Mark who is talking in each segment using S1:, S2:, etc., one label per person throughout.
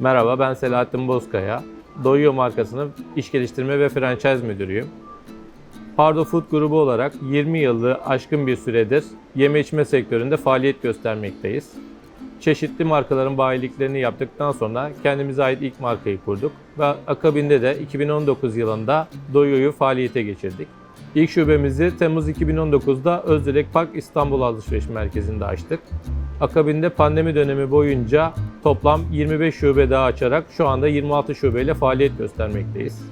S1: Merhaba ben Selahattin Bozkaya. Doyuyor markasının iş geliştirme ve franchise müdürüyüm. Pardo Food grubu olarak 20 yılı aşkın bir süredir yeme içme sektöründe faaliyet göstermekteyiz. Çeşitli markaların bayiliklerini yaptıktan sonra kendimize ait ilk markayı kurduk ve akabinde de 2019 yılında Doyuyor'u faaliyete geçirdik. İlk şubemizi Temmuz 2019'da Özdilek Park İstanbul Alışveriş Merkezi'nde açtık. Akabinde pandemi dönemi boyunca toplam 25 şube daha açarak şu anda 26 şubeyle faaliyet göstermekteyiz.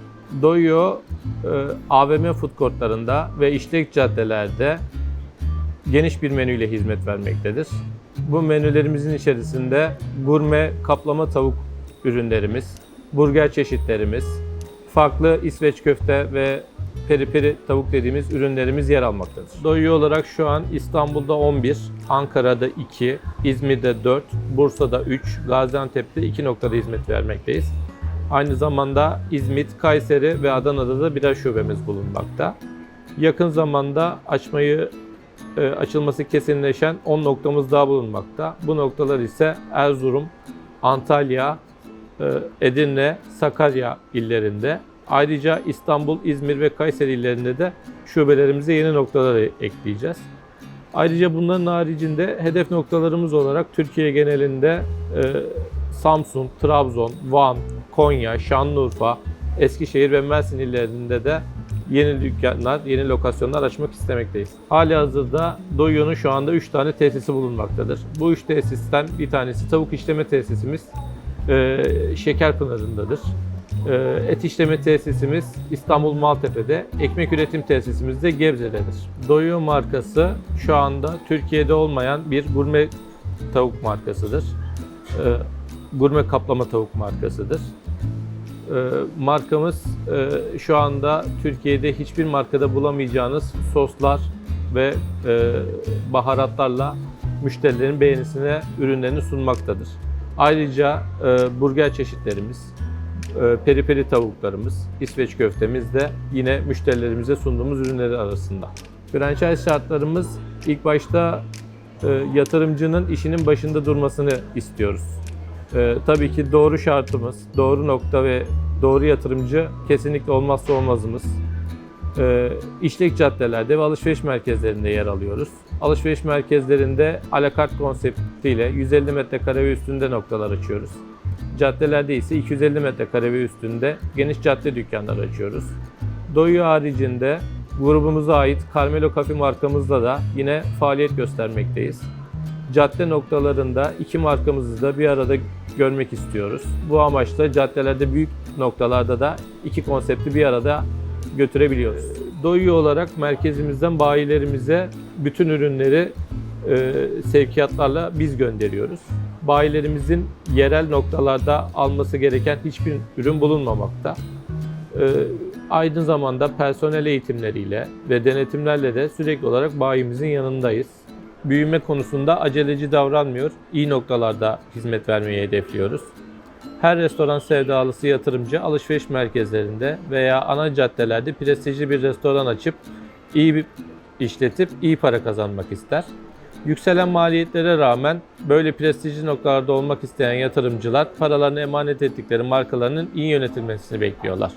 S1: Doyo e, AVM food courtlarında ve işlek caddelerde geniş bir menüyle hizmet vermektedir. Bu menülerimizin içerisinde gurme kaplama tavuk ürünlerimiz, burger çeşitlerimiz, farklı İsveç köfte ve peri peri tavuk dediğimiz ürünlerimiz yer almaktadır. Doyuyor olarak şu an İstanbul'da 11, Ankara'da 2, İzmir'de 4, Bursa'da 3, Gaziantep'te 2 noktada hizmet vermekteyiz. Aynı zamanda İzmit, Kayseri ve Adana'da da birer şubemiz bulunmakta. Yakın zamanda açmayı e, açılması kesinleşen 10 noktamız daha bulunmakta. Bu noktalar ise Erzurum, Antalya, e, Edirne, Sakarya illerinde. Ayrıca İstanbul, İzmir ve Kayseri illerinde de şubelerimize yeni noktaları ekleyeceğiz. Ayrıca bunların haricinde hedef noktalarımız olarak Türkiye genelinde e, Samsun, Trabzon, Van, Konya, Şanlıurfa, Eskişehir ve Mersin illerinde de yeni dükkanlar, yeni lokasyonlar açmak istemekteyiz. Hali hazırda Doyo'nun şu anda 3 tane tesisi bulunmaktadır. Bu 3 tesisten bir tanesi tavuk işleme tesisimiz e, Şekerpınar'ındadır. E, et işleme tesisimiz İstanbul Maltepe'de, ekmek üretim tesisimiz de Gebze'dedir. Doyo markası şu anda Türkiye'de olmayan bir gurme tavuk markasıdır. E, gurme kaplama tavuk markasıdır. E, markamız e, şu anda Türkiye'de hiçbir markada bulamayacağınız soslar ve e, baharatlarla müşterilerin beğenisine ürünlerini sunmaktadır. Ayrıca e, burger çeşitlerimiz, peri peri tavuklarımız, İsveç köftemiz de yine müşterilerimize sunduğumuz ürünleri arasında. Franchise şartlarımız ilk başta e, yatırımcının işinin başında durmasını istiyoruz. E, tabii ki doğru şartımız, doğru nokta ve doğru yatırımcı kesinlikle olmazsa olmazımız. E, işlek caddelerde ve alışveriş merkezlerinde yer alıyoruz. Alışveriş merkezlerinde alakart konseptiyle 150 metrekare ve üstünde noktalar açıyoruz. Caddelerde ise 250 metrekare ve üstünde geniş cadde dükkanları açıyoruz. Doyu haricinde grubumuza ait Carmelo Cafe markamızda da yine faaliyet göstermekteyiz. Cadde noktalarında iki markamızı da bir arada görmek istiyoruz. Bu amaçla caddelerde büyük noktalarda da iki konsepti bir arada götürebiliyoruz. Doyu olarak merkezimizden bayilerimize bütün ürünleri e, sevkiyatlarla biz gönderiyoruz. Bayilerimizin yerel noktalarda alması gereken hiçbir ürün bulunmamakta. E, aynı zamanda personel eğitimleriyle ve denetimlerle de sürekli olarak bayimizin yanındayız. Büyüme konusunda aceleci davranmıyor, iyi noktalarda hizmet vermeyi hedefliyoruz. Her restoran sevdalısı yatırımcı alışveriş merkezlerinde veya ana caddelerde prestijli bir restoran açıp iyi bir işletip iyi para kazanmak ister. Yükselen maliyetlere rağmen böyle prestijli noktalarda olmak isteyen yatırımcılar paralarını emanet ettikleri markalarının iyi yönetilmesini bekliyorlar.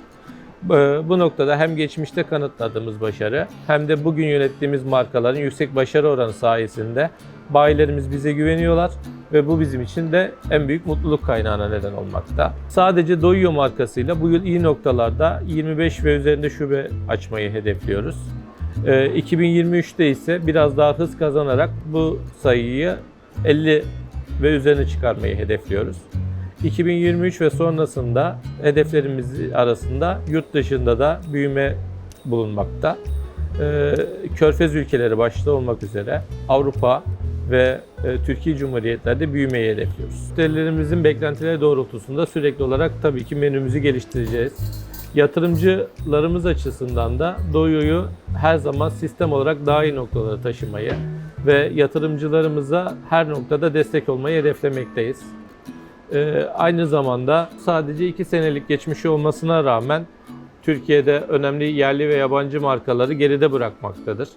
S1: Bu bu noktada hem geçmişte kanıtladığımız başarı hem de bugün yönettiğimiz markaların yüksek başarı oranı sayesinde bayilerimiz bize güveniyorlar ve bu bizim için de en büyük mutluluk kaynağına neden olmakta. Sadece Doyuyor markasıyla bu yıl iyi noktalarda 25 ve üzerinde şube açmayı hedefliyoruz. Ee, 2023'te ise biraz daha hız kazanarak bu sayıyı 50 ve üzerine çıkarmayı hedefliyoruz. 2023 ve sonrasında hedeflerimiz arasında yurt dışında da büyüme bulunmakta. Ee, Körfez ülkeleri başta olmak üzere Avrupa ve e, Türkiye Cumhuriyetlerde büyümeyi hedefliyoruz. Müşterilerimizin beklentileri doğrultusunda sürekli olarak tabii ki menümüzü geliştireceğiz. Yatırımcılarımız açısından da Doyo'yu her zaman sistem olarak daha iyi noktalara taşımayı ve yatırımcılarımıza her noktada destek olmayı hedeflemekteyiz. Ee, aynı zamanda sadece 2 senelik geçmişi olmasına rağmen Türkiye'de önemli yerli ve yabancı markaları geride bırakmaktadır.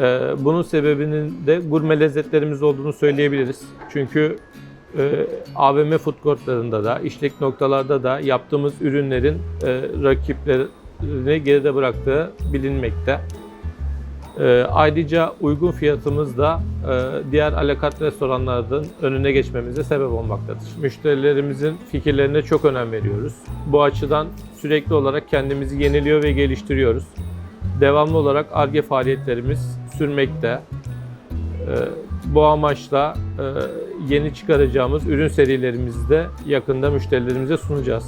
S1: Ee, bunun sebebinin de gurme lezzetlerimiz olduğunu söyleyebiliriz. Çünkü e, AVM food courtlarında da, işlek noktalarda da yaptığımız ürünlerin e, rakiplerini geride bıraktığı bilinmekte. E, ayrıca uygun fiyatımız da e, diğer alakat restoranlardan önüne geçmemize sebep olmaktadır. Müşterilerimizin fikirlerine çok önem veriyoruz. Bu açıdan sürekli olarak kendimizi yeniliyor ve geliştiriyoruz. Devamlı olarak ARGE faaliyetlerimiz sürmekte. E, bu amaçla e, yeni çıkaracağımız ürün serilerimizi de yakında müşterilerimize sunacağız.